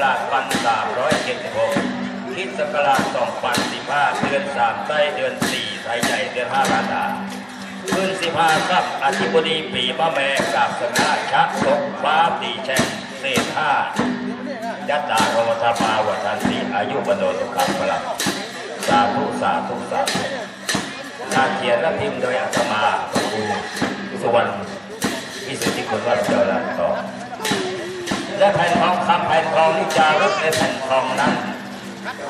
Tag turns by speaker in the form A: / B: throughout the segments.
A: 234พุทธศักราช1376คิดศักราช2015เดือน3ไส้เดือน4ไทยใหญ่เดือน5ราดาขึ้น15ครับอธิบดีปีมะแม่กับสนาชะศกฟ้าปีแช่งเศษห้ายัตตาโรธมาวัันติอายุบโนสุขังพลังสาธุสาธุสาธุนาเขียนและพิมพ์โดยอาตมาพระครูสุวรรณที่สุที่คนว่าเจอแล้วต่อและแผ่นทองคำแผ่นทองที่จารึกในแผ่นทองนั้น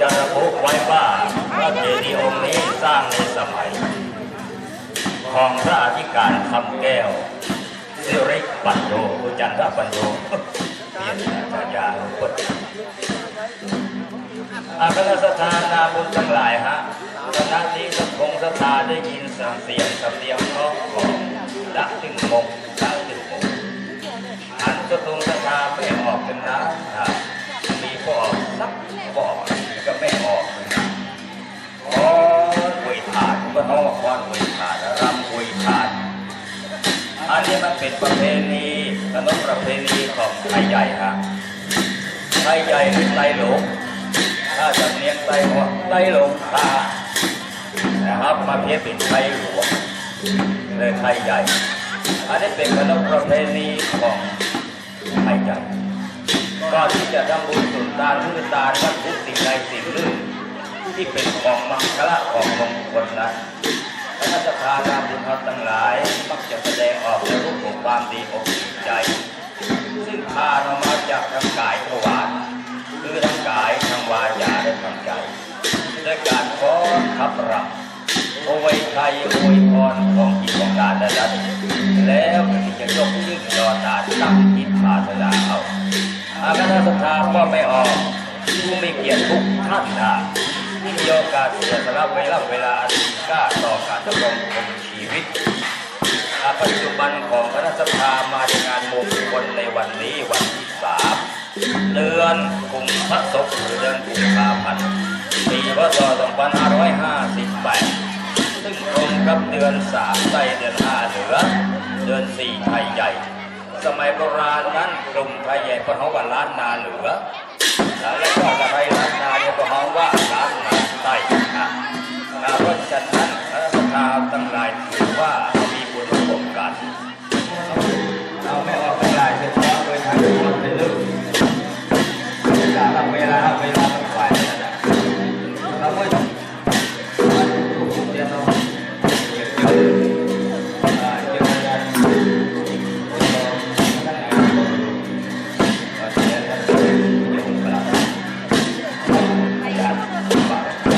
A: จะระบุไว้ว่าพระเจดีย์องค์นี้สร้างในสมัย ของพระอธิการคำแก้วสิริปัญโยอุจันทปัญโยเพียรอาจารย์พุทธอาคณสถานาบุญทั้งหลายฮะคณะนี้สังคงสถาได้ยินเสียงสำเนียงเพราของดักถึงมงดัก ถาดก็ต้องว่าคอนหวยถาดรำหวยถาดอันนี้มันเป็นประเพณีขนบประเพณีของไทยใหญ่ฮะไทยใหญ่หรือไทยหลงถ้าจะเนียงไตหัวไตหลงตานะครับมาเพียบเป็นไทยหลวงเลยไทยใหญ่อันนี้เป็นขนบประเพณีของไทยใหญ่ก่อนที่จะทำบุญสุนทานพุทธตาลวัตถุสิ่งใดสิ่งหนึ่งที่เป็นของมังคละของมงคลนั้น คณะทานาบุญธรรมทั้งหลายมักจะแสดงออกในรูปของความดีอกดีใจ ซึ่งพาเรามาจากทางกายทวารคือทางกายทางวาจาและทางใจด้วยการฟ้อนขับรำโอวยไทยโอยพรของกิจของการและดันแล้วก็จะยกยิ่งยอตาตั้งจิตภาสนาเอาอาคณะสัทธาก็ไม่ออกผู้มีเกียรติทุกท่านนะ มีโอกาสเสียสละเวลาเวลาอันกล้าต่อการดำรงคงชีวิตปัจจุบันของคณะสภามาจากานมงคลในวันนี้วันที่สามเดือนกุมภาพันธ์หรือเดือนกุมภาพันธ์ปีพศ2558 ซึ่งตรงกับเดือนสามใต้เดือนห้าเหนือ เดือนสี่ไทยใหญ่ สมัยโบราณนั้นกลุ่มไทยใหญ่พระนวันล้านนาเหนือ แล้ก็จะไปล้างนาเนี่ยก็ห้องว่าล้างนาไตนะเพราะฉะนั้นพระ
B: ธรรมทั้งลายถือว่า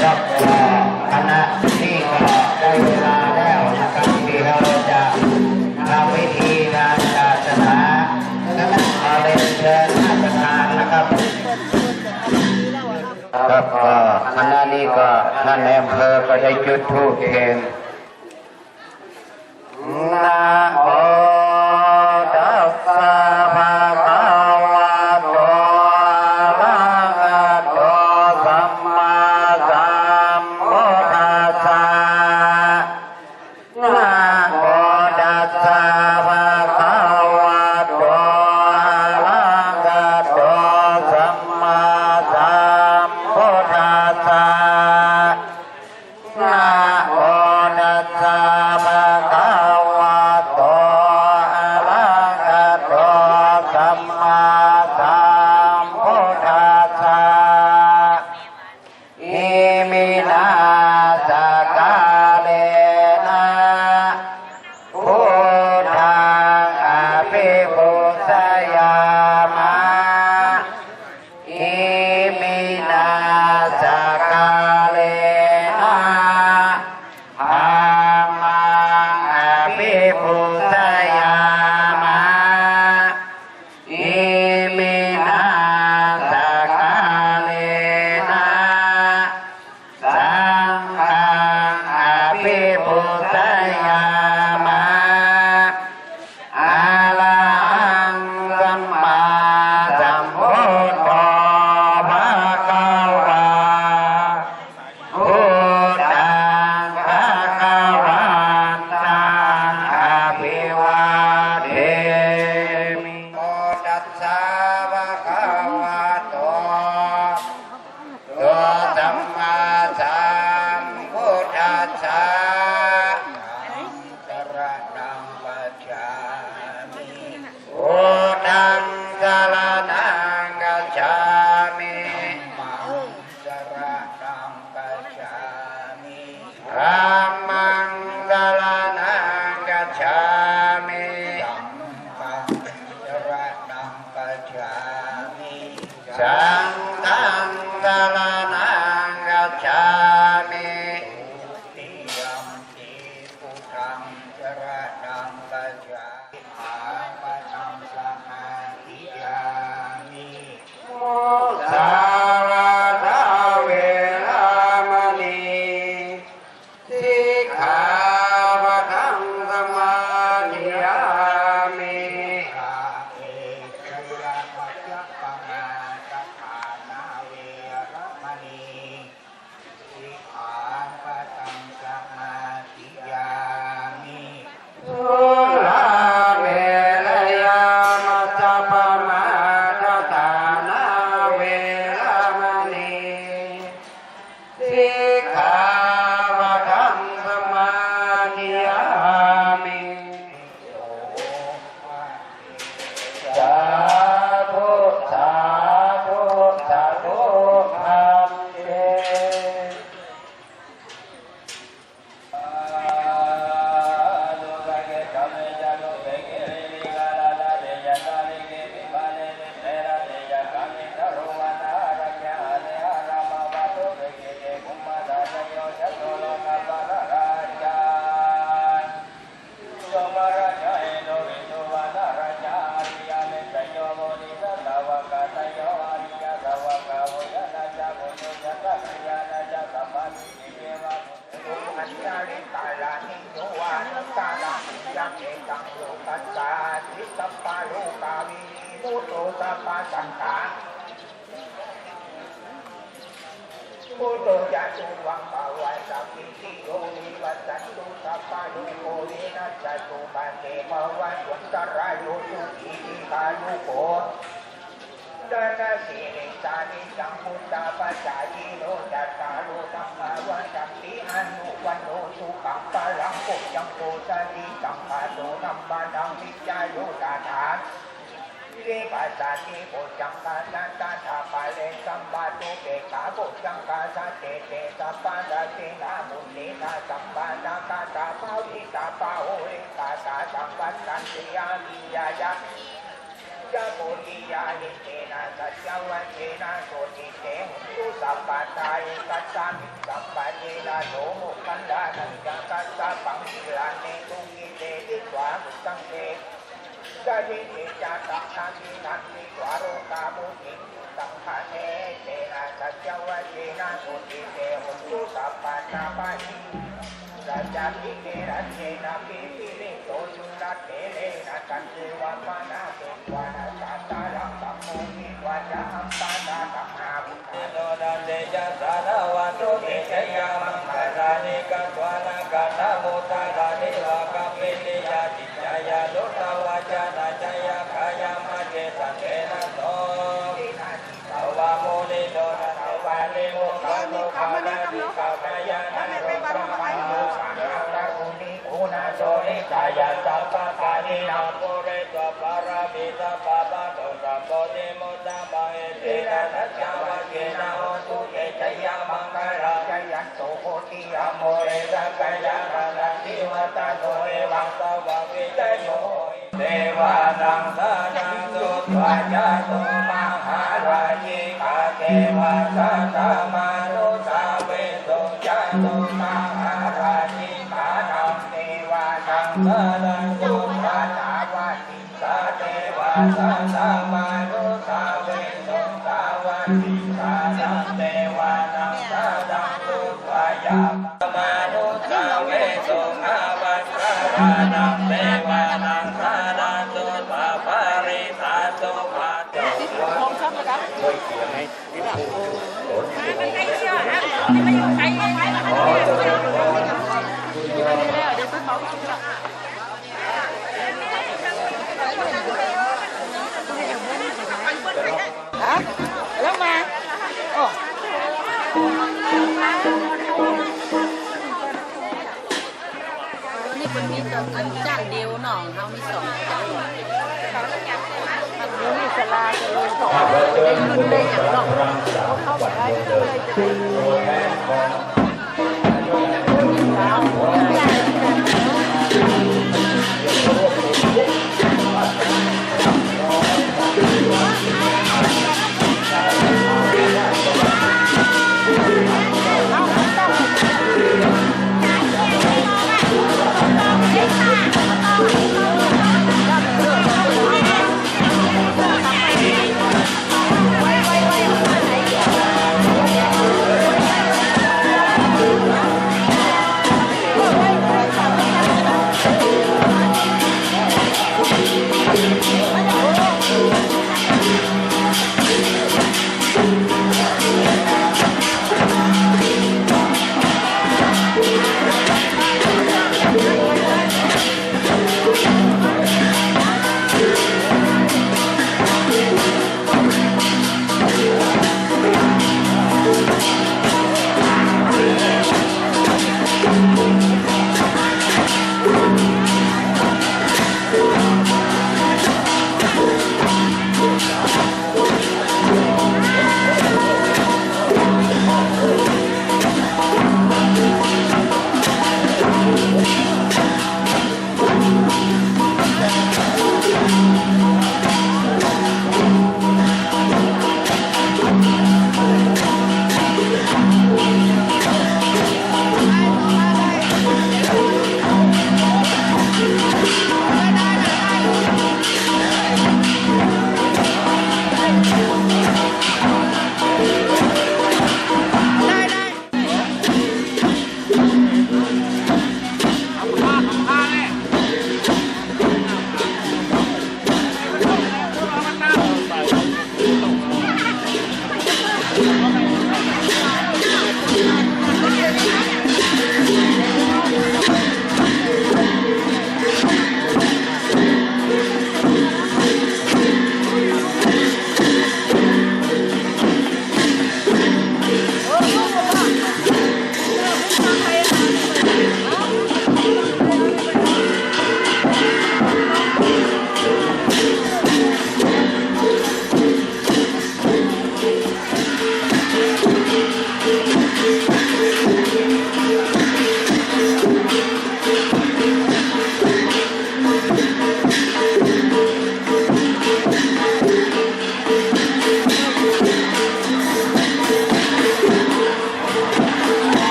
B: นะครับคณะนี้ก็ได้เวลาแล้วนะครับที่เราจะทำวิธีทางศาสนาคณะมาเรนเชิญท่านประธานนะครับก็คณะนี้ก็ท่านแอมเพอก็ได้จุดธูปเอง ยุโก
C: ดานาสีริสานิสัมพุทธาปัจจายิโนจัตตารุธรรมาวันตัมติอนุวันโนสุขังปะลังปุจังโกสติสัมภาโตนัมมานังวิจายโยตาทานเรปัสสาติปุจังกาสันตาทาปะเลสัมบาตุเกกาปุจังกาสันเตเตสัมปะดาเตนามุนีนาสัมปะดากาตาภาวิตาภาโอเรกาตาสัมปัสสันติยามิยายะ ยะโพธิยาหิเตนะสัจวัเจนะโสติเตหุตุสัพพะตาเอกัสสามิสัพพะเจนะโสโมกันดานังกัสสะปังกิลาเนตุกิเตติวามุตังเตสะดิเตจาตังนาทินันติวาโรกามุติสังฆะเนเตนะสัจวัเจนะโสติเตหุตุสัพพะตาปะหิราชาพิเกรัเจนะปิปิริโตสันามั
A: งคารานิกัตวานาคาตาโมตารานิวากัมปิติยาจิจายาลุตาวาจานาจายาขายามาเจสันเทนะโต
C: ตินาทิ
A: สาวาโมนิโตนะสาวานิโมคาโลคานาติกามายานันโรสัมปันโนสังฆา
C: ตาอุนิโกนา
A: โส
C: โส
A: นิ
C: นิ
A: จายาสัพพะกานินาโพเรตวปารามิตาปะปะโตสัมโพธิโมตัมปะเอเตนะทัจจาวะเกนะโหตุเตชะยามังคารา
C: จ ยันโสโพธิ
A: ย
C: ยา
A: โมเรสักยานานันติวัตโนเอวังสวะวิจโยเทวานังสานังสุตวาจาตุมหาราชิกาเทวาสัตมานุสาเวสุจาตุมหาราชิกานัง
C: เทวานัง
A: สานังสุ
C: สุ
A: ต
C: ต
A: วา
C: ตา
A: จา
C: วาติ
A: สาเทวาสัตมา
D: แล้วมาโอ้
E: นี่มันมีแต่อันจ้างเดียวหน่องเขามีสองจ้าง
D: มั นมีสลาจะลงสอง
B: ข้าพเจ้าผู้ได้รับรังสรรค์วันเกิดตัวแท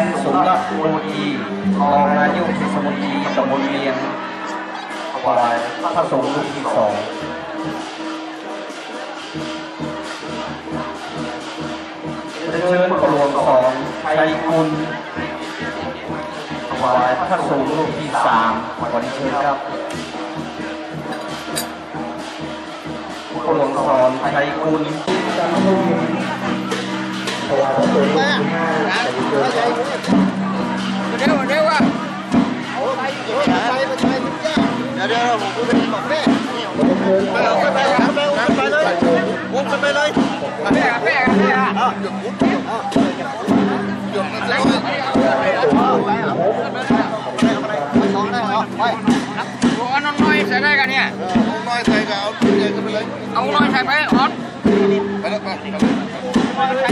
B: นของ
F: โรดีรองนายกเทศมนตรีตำบลเลียงถวายพระสงฆ์รูปที่สองเชิญพระหลวงสองชัยคุณถวายพระสงฆ์รูปที่สามวันเชิญครับพระหลวงสองชัยคุณ
C: เอาน้อยใส่ได้กันเนี่ยน้อยใส่ก็เอาเอาน้อยใส่ไปออนไปแล้วไป